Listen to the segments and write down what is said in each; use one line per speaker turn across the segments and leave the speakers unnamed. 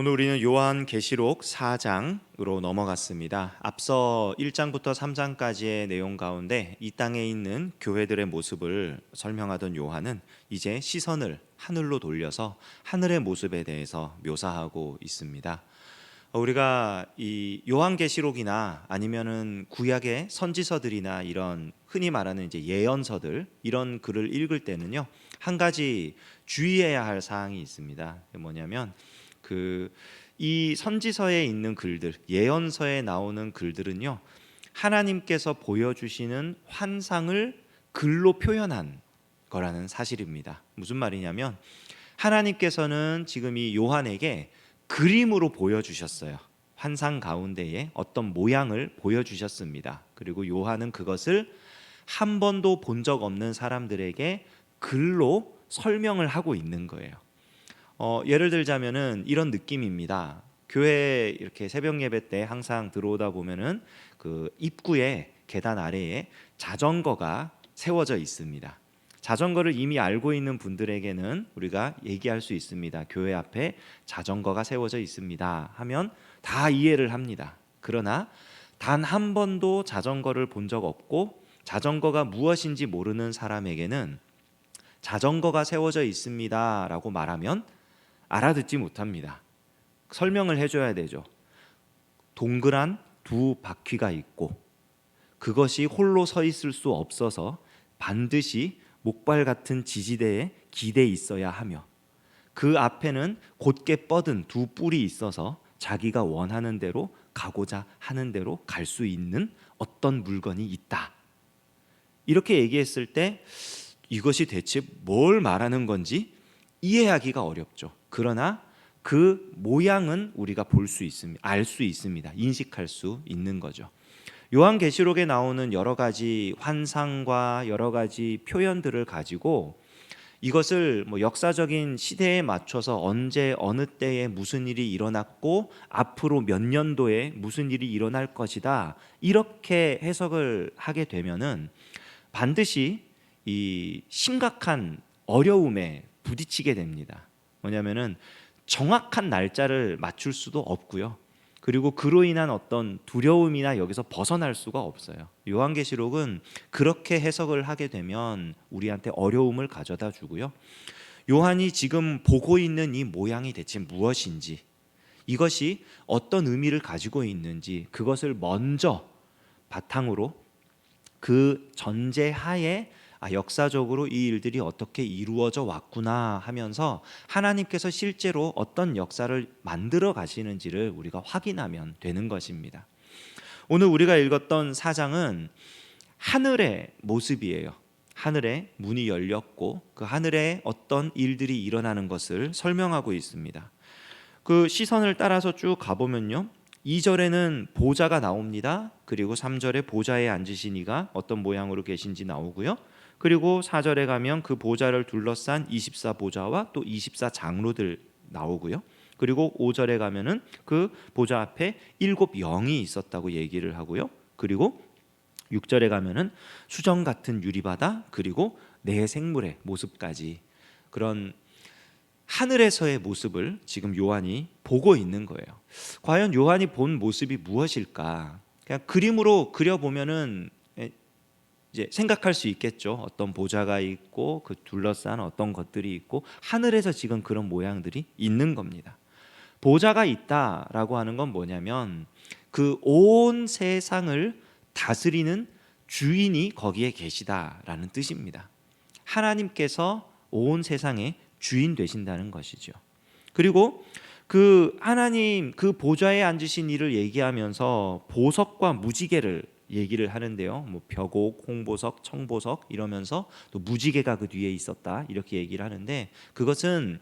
오늘 우리는 요한 계시록 4장으로 넘어갔습니다. 앞서 1장부터 3장까지의 내용 가운데 이 땅에 있는 교회들의 모습을 설명하던 요한은 이제 시선을 하늘로 돌려서 하늘의 모습에 대해서 묘사하고 있습니다. 어, 우리가 이 요한계시록이나 아니면은 구약의 선지서들이나 이런 흔히 말하는 이제 예언서들 이런 글을 읽을 때는요 한 가지 주의해야 할 사항이 있습니다. 뭐냐면 그 이 선지서에 있는 글들 예언서에 나오는 글들은요 하나님께서 보여주시는 환상을 글로 표현한 거라는 사실입니다. 무슨 말이냐면 하나님께서는 지금 이 요한에게 그림으로 보여주셨어요. 환상 가운데에 어떤 모양을 보여주셨습니다. 그리고 요한은 그것을 한 번도 본 적 없는 사람들에게 글로 설명을 하고 있는 거예요. 어, 예를 들자면은 이런 느낌입니다. 교회 이렇게 새벽 예배 때 항상 들어오다 보면은 그 입구에 계단 아래에 자전거가 세워져 있습니다. 자전거를 이미 알고 있는 분들에게는 우리가 얘기할 수 있습니다. 교회 앞에 자전거가 세워져 있습니다. 하면 다 이해를 합니다. 그러나 단 한 번도 자전거를 본 적 없고 자전거가 무엇인지 모르는 사람에게는 자전거가 세워져 있습니다라고 말하면 알아듣지 못합니다. 설명을 해줘야 되죠. 동그란 두 바퀴가 있고 그것이 홀로 서 있을 수 없어서 반드시 목발 같은 지지대에 기대 있어야 하며 그 앞에는 곧게 뻗은 두 뿔이 있어서 자기가 원하는 대로 가고자 하는 대로 갈 수 있는 어떤 물건이 있다. 이렇게 얘기했을 때 이것이 대체 뭘 말하는 건지 이해하기가 어렵죠. 그러나 그 모양은 우리가 볼 수 있습니다. 알 수 있습니다. 인식할 수 있는 거죠. 요한계시록에 나오는 여러 가지 환상과 여러 가지 표현들을 가지고 이것을 뭐 역사적인 시대에 맞춰서 언제 어느 때에 무슨 일이 일어났고 앞으로 몇 년도에 무슨 일이 일어날 것이다 이렇게 해석을 하게 되면은 반드시 이 심각한 어려움에 부딪히게 됩니다. 뭐냐면은 정확한 날짜를 맞출 수도 없고요. 그리고 그로 인한 어떤 두려움이나 여기서 벗어날 수가 없어요. 요한계시록은 그렇게 해석을 하게 되면 우리한테 어려움을 가져다 주고요. 요한이 지금 보고 있는 이 모양이 대체 무엇인지 이것이 어떤 의미를 가지고 있는지 그것을 먼저 바탕으로 그 전제하에 아, 역사적으로 이 일들이 어떻게 이루어져 왔구나 하면서 하나님께서 실제로 어떤 역사를 만들어 가시는지를 우리가 확인하면 되는 것입니다. 오늘 우리가 읽었던 사장은 하늘의 모습이에요. 하늘에 문이 열렸고 그 하늘에 어떤 일들이 일어나는 것을 설명하고 있습니다. 그 시선을 따라서 쭉 가보면요. 2절에는 보좌가 나옵니다. 그리고 3절에 보좌에 앉으신 이가 어떤 모양으로 계신지 나오고요. 그리고 4절에 가면 그 보좌를 둘러싼 24 보좌와 또 24 장로들 나오고요. 그리고 5절에 가면은 그 보좌 앞에 일곱 영이 있었다고 얘기를 하고요. 그리고 6절에 가면은 수정 같은 유리바다 그리고 내 생물의 모습까지 그런 하늘에서의 모습을 지금 요한이 보고 있는 거예요. 과연 요한이 본 모습이 무엇일까? 그냥 그림으로 그려 보면은 이제 생각할 수 있겠죠. 어떤 보좌가 있고 그 둘러싼 어떤 것들이 있고 하늘에서 지금 그런 모양들이 있는 겁니다. 보좌가 있다라고 하는 건 뭐냐면 그 온 세상을 다스리는 주인이 거기에 계시다라는 뜻입니다. 하나님께서 온 세상의 주인 되신다는 것이죠. 그리고 그 하나님 그 보좌에 앉으신 이를 얘기하면서 보석과 무지개를 얘기를 하는데요. 뭐 벽옥, 홍보석, 청보석 이러면서 또 무지개가 그 뒤에 있었다 이렇게 얘기를 하는데 그것은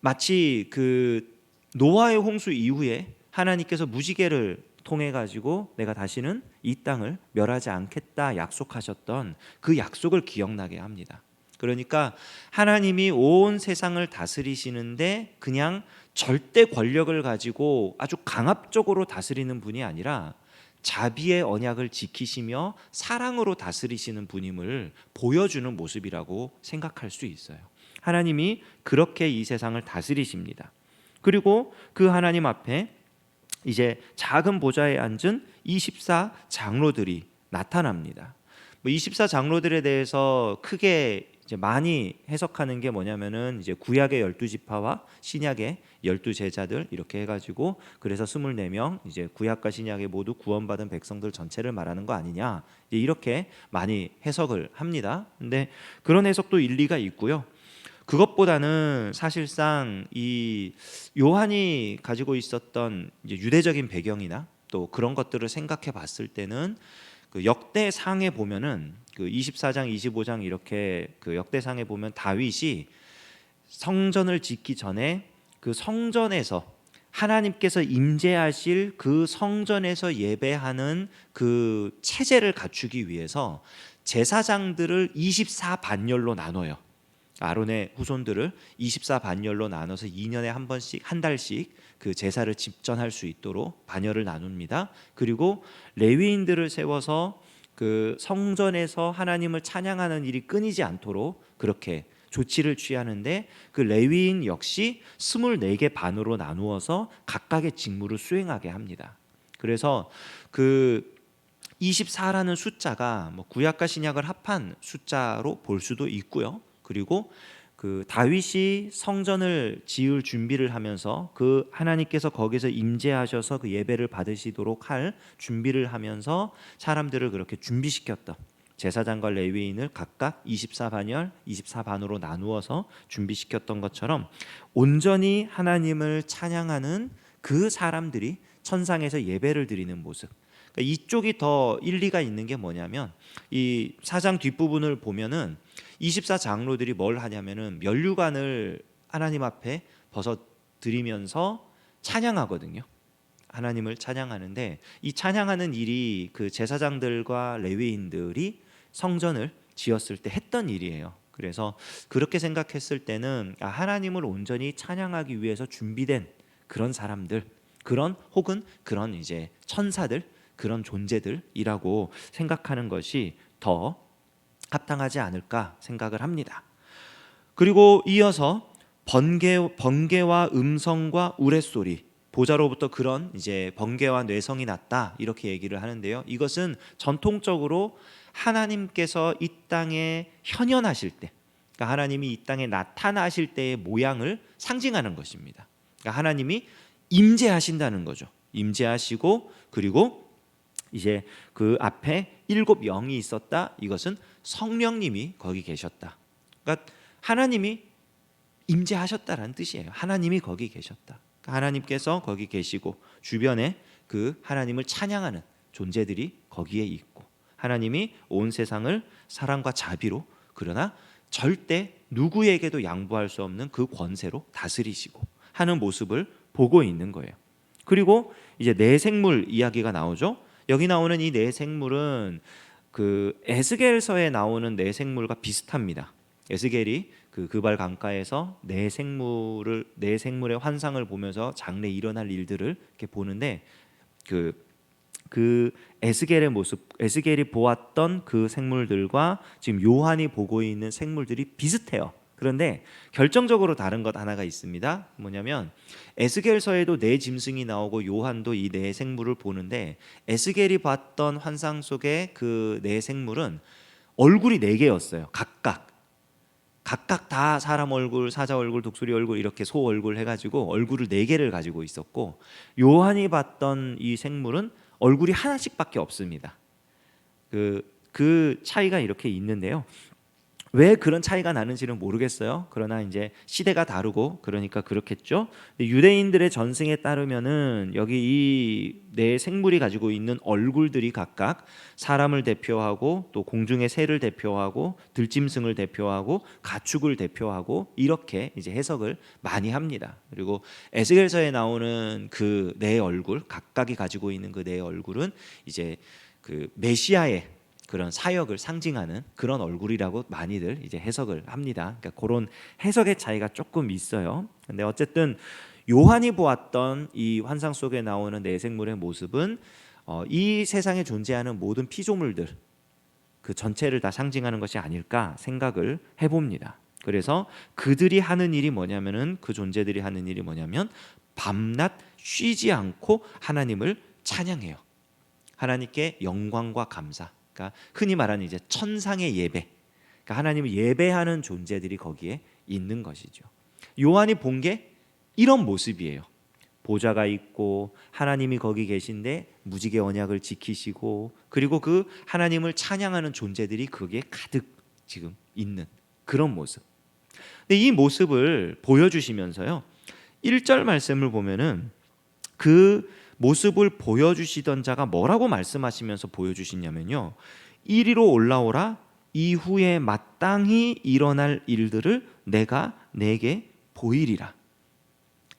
마치 그 노아의 홍수 이후에 하나님께서 무지개를 통해 가지고 내가 다시는 이 땅을 멸하지 않겠다 약속하셨던 그 약속을 기억나게 합니다. 그러니까 하나님이 온 세상을 다스리시는데 그냥 절대 권력을 가지고 아주 강압적으로 다스리는 분이 아니라 자비의 언약을 지키시며 사랑으로 다스리시는 분임을 보여주는 모습이라고 생각할 수 있어요. 하나님이 그렇게 이 세상을 다스리십니다. 그리고 그 하나님 앞에 이제 작은 보좌에 앉은 24 장로들이 나타납니다. 뭐24 장로들에 대해서 크게 많이 해석하는 게 뭐냐면은 이제 구약의 열두 지파와 신약의 열두 제자들 이렇게 해가지고 그래서 24명 이제 구약과 신약의 모두 구원받은 백성들 전체를 말하는 거 아니냐 이렇게 많이 해석을 합니다. 근데 그런 해석도 일리가 있고요. 그것보다는 사실상 이 요한이 가지고 있었던 유대적인 배경이나 또 그런 것들을 생각해 봤을 때는 그 역대상에 보면은 그 24장, 25장 이렇게 그 역대상에 보면 다윗이 성전을 짓기 전에 그 성전에서 하나님께서 임재하실 그 성전에서 예배하는 그 체제를 갖추기 위해서 제사장들을 24 반열로 나눠요. 아론의 후손들을 24 반열로 나눠서 2년에 한 번씩 한 달씩 그 제사를 집전할 수 있도록 반열을 나눕니다. 그리고 레위인들을 세워서 그 성전에서 하나님을 찬양하는 일이 끊이지 않도록 그렇게 조치를 취하는데 그 레위인 역시 24개 반으로 나누어서 각각의 직무를 수행하게 합니다. 그래서 그 24라는 숫자가 뭐 구약과 신약을 합한 숫자로 볼 수도 있고요. 그리고 그 다윗이 성전을 지을 준비를 하면서 그 하나님께서 거기서 임재하셔서 그 예배를 받으시도록 할 준비를 하면서 사람들을 그렇게 준비시켰던 제사장과 레위인을 각각 24반열, 24반으로 나누어서 준비시켰던 것처럼 온전히 하나님을 찬양하는 그 사람들이 천상에서 예배를 드리는 모습. 그러니까 이쪽이 더 일리가 있는 게 뭐냐면 이 사장 뒷부분을 보면은 24 장로들이 뭘 하냐면은 면류관을 하나님 앞에 벗어 드리면서 찬양하거든요. 하나님을 찬양하는데 이 찬양하는 일이 그 제사장들과 레위인들이 성전을 지었을 때 했던 일이에요. 그래서 그렇게 생각했을 때는 아, 하나님을 온전히 찬양하기 위해서 준비된 그런 사람들, 그런 혹은 그런 이제 천사들, 그런 존재들이라고 생각하는 것이 더 합당하지 않을까 생각을 합니다. 그리고 이어서 번개 번개와 음성과 우레소리 보좌로부터 그런 이제 번개와 뇌성이 났다 이렇게 얘기를 하는데요. 이것은 전통적으로 하나님께서 이 땅에 현현하실 때, 그러니까 하나님이 이 땅에 나타나실 때의 모양을 상징하는 것입니다. 그러니까 하나님이 임재하신다는 거죠. 임재하시고 그리고 이제 그 앞에 일곱 영이 있었다. 이것은 성령님이 거기 계셨다. 그러니까 하나님이 임재하셨다라는 뜻이에요. 하나님이 거기 계셨다. 하나님께서 거기 계시고 주변에 그 하나님을 찬양하는 존재들이 거기에 있고 하나님이 온 세상을 사랑과 자비로 그러나 절대 누구에게도 양보할 수 없는 그 권세로 다스리시고 하는 모습을 보고 있는 거예요. 그리고 이제 내생물 이야기가 나오죠. 여기 나오는 이 내생물은 그 에스겔서에 나오는 내생물과 비슷합니다. 에스겔이 그 그발 강가에서 내 생물을 내 생물의 환상을 보면서 장래 일어날 일들을 이렇게 보는데 그그 에스겔의 모습, 에스겔이 보았던 그 생물들과 지금 요한이 보고 있는 생물들이 비슷해요. 그런데 결정적으로 다른 것 하나가 있습니다. 뭐냐면 에스겔서에도 네 짐승이 나오고 요한도 이 네 생물을 보는데 에스겔이 봤던 환상 속의 그 네 생물은 얼굴이 네 개였어요. 각각 각각 다 사람 얼굴, 사자 얼굴, 독수리 얼굴 이렇게 소 얼굴 해가지고 얼굴을 네 개를 가지고 있었고 요한이 봤던 이 생물은 얼굴이 하나씩밖에 없습니다. 그, 그 차이가 이렇게 있는데요. 왜 그런 차이가 나는지는 모르겠어요. 그러나 이제 시대가 다르고 그러니까 그렇겠죠. 유대인들의 전승에 따르면은 여기 이네 생물이 가지고 있는 얼굴들이 각각 사람을 대표하고 또 공중의 새를 대표하고 들짐승을 대표하고 가축을 대표하고 이렇게 이제 해석을 많이 합니다. 그리고 에스겔서에 나오는 그네 얼굴 각각이 가지고 있는 그네 얼굴은 이제 그 메시아의 그런 사역을 상징하는 그런 얼굴이라고 많이들 이제 해석을 합니다. 그러니까 그런 해석의 차이가 조금 있어요. 근데 어쨌든 요한이 보았던 이 환상 속에 나오는 내생물의 모습은 어, 이 세상에 존재하는 모든 피조물들 그 전체를 다 상징하는 것이 아닐까 생각을 해봅니다. 그래서 그들이 하는 일이 뭐냐면은 그 존재들이 하는 일이 뭐냐면 밤낮 쉬지 않고 하나님을 찬양해요. 하나님께 영광과 감사. 그러니까 흔히 말하는 이제 천상의 예배. 그러니까 하나님을 예배하는 존재들이 거기에 있는 것이죠. 요한이 본 게 이런 모습이에요. 보좌가 있고 하나님이 거기 계신데 무지개 언약을 지키시고 그리고 그 하나님을 찬양하는 존재들이 거기에 가득 지금 있는 그런 모습. 근데 이 모습을 보여주시면서요. 1절 말씀을 보면은 그 모습을 보여주시던 자가 뭐라고 말씀하시면서 보여주시냐면요. 이리로 올라오라 이후에 마땅히 일어날 일들을 내가 내게 보이리라.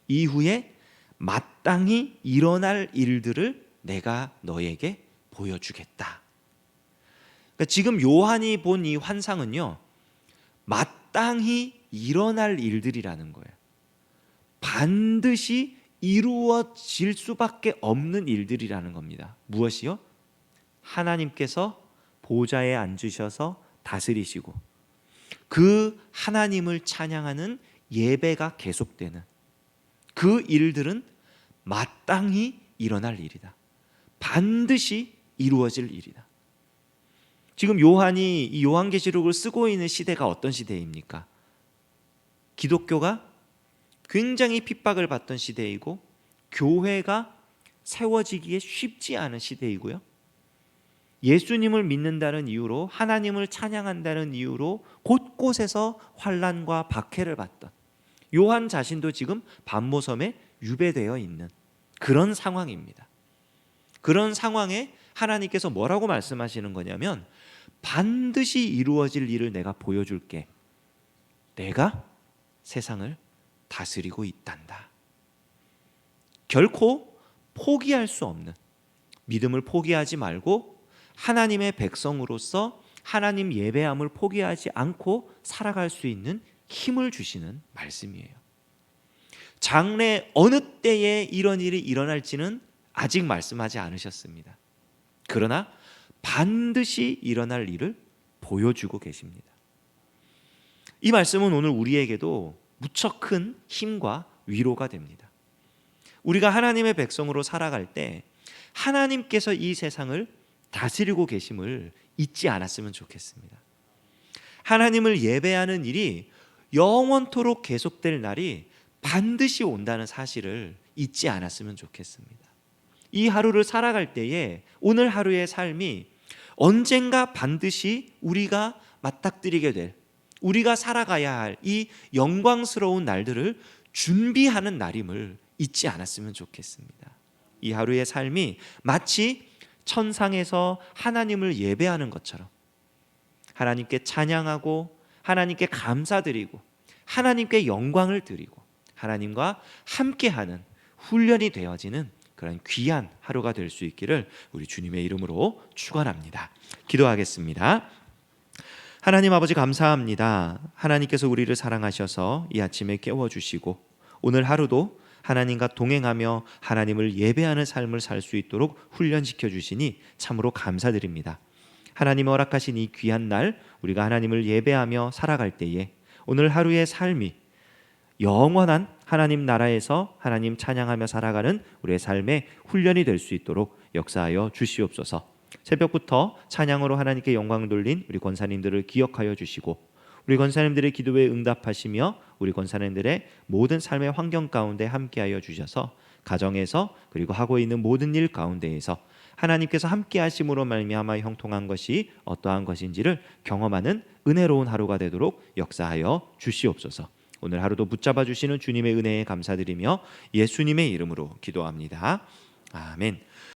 이후에 마땅히 일어날 일들을 내가 너에게 보여주겠다. 그러니까 지금 요한이 본 이 환상은요, 마땅히 일어날 일들이라는 거예요. 반드시 이루어질 수밖에 없는 일들이라는 겁니다. 무엇이요? 하나님께서 보좌에 앉으셔서 다스리시고 그 하나님을 찬양하는 예배가 계속되는 그 일들은 마땅히 일어날 일이다. 반드시 이루어질 일이다. 지금 요한이 이 요한계시록을 쓰고 있는 시대가 어떤 시대입니까? 기독교가 굉장히 핍박을 받던 시대이고 교회가 세워지기에 쉽지 않은 시대이고요. 예수님을 믿는다는 이유로 하나님을 찬양한다는 이유로 곳곳에서 환란과 박해를 받던 요한 자신도 지금 반모섬에 유배되어 있는 그런 상황입니다. 그런 상황에 하나님께서 뭐라고 말씀하시는 거냐면 반드시 이루어질 일을 내가 보여줄게. 내가 세상을 다스리고 있단다. 결코 포기할 수 없는 믿음을 포기하지 말고 하나님의 백성으로서 하나님 예배함을 포기하지 않고 살아갈 수 있는 힘을 주시는 말씀이에요. 장래 어느 때에 이런 일이 일어날지는 아직 말씀하지 않으셨습니다. 그러나 반드시 일어날 일을 보여주고 계십니다. 이 말씀은 오늘 우리에게도 무척 큰 힘과 위로가 됩니다. 우리가 하나님의 백성으로 살아갈 때 하나님께서 이 세상을 다스리고 계심을 잊지 않았으면 좋겠습니다. 하나님을 예배하는 일이 영원토록 계속될 날이 반드시 온다는 사실을 잊지 않았으면 좋겠습니다. 이 하루를 살아갈 때에 오늘 하루의 삶이 언젠가 반드시 우리가 맞닥뜨리게 될 우리가 살아가야 할 이 영광스러운 날들을 준비하는 날임을 잊지 않았으면 좋겠습니다. 이 하루의 삶이 마치 천상에서 하나님을 예배하는 것처럼 하나님께 찬양하고 하나님께 감사드리고 하나님께 영광을 드리고 하나님과 함께하는 훈련이 되어지는 그런 귀한 하루가 될 수 있기를 우리 주님의 이름으로 축원합니다. 기도하겠습니다. 하나님 아버지 감사합니다. 하나님께서 우리를 사랑하셔서 이 아침에 깨워 주시고 오늘 하루도 하나님과 동행하며 하나님을 예배하는 삶을 살 수 있도록 훈련시켜 주시니 참으로 감사드립니다. 하나님 허락하신 이 귀한 날 우리가 하나님을 예배하며 살아갈 때에 오늘 하루의 삶이 영원한 하나님 나라에서 하나님 찬양하며 살아가는 우리의 삶의 훈련이 될 수 있도록 역사하여 주시옵소서. 새벽부터 찬양으로 하나님께 영광 돌린 우리 권사님들을 기억하여 주시고 우리 권사님들의 기도에 응답하시며 우리 권사님들의 모든 삶의 환경 가운데 함께하여 주셔서 가정에서 그리고 하고 있는 모든 일 가운데에서 하나님께서 함께 하심으로 말미암아 형통한 것이 어떠한 것인지를 경험하는 은혜로운 하루가 되도록 역사하여 주시옵소서. 오늘 하루도 붙잡아 주시는 주님의 은혜에 감사드리며 예수님의 이름으로 기도합니다. 아멘.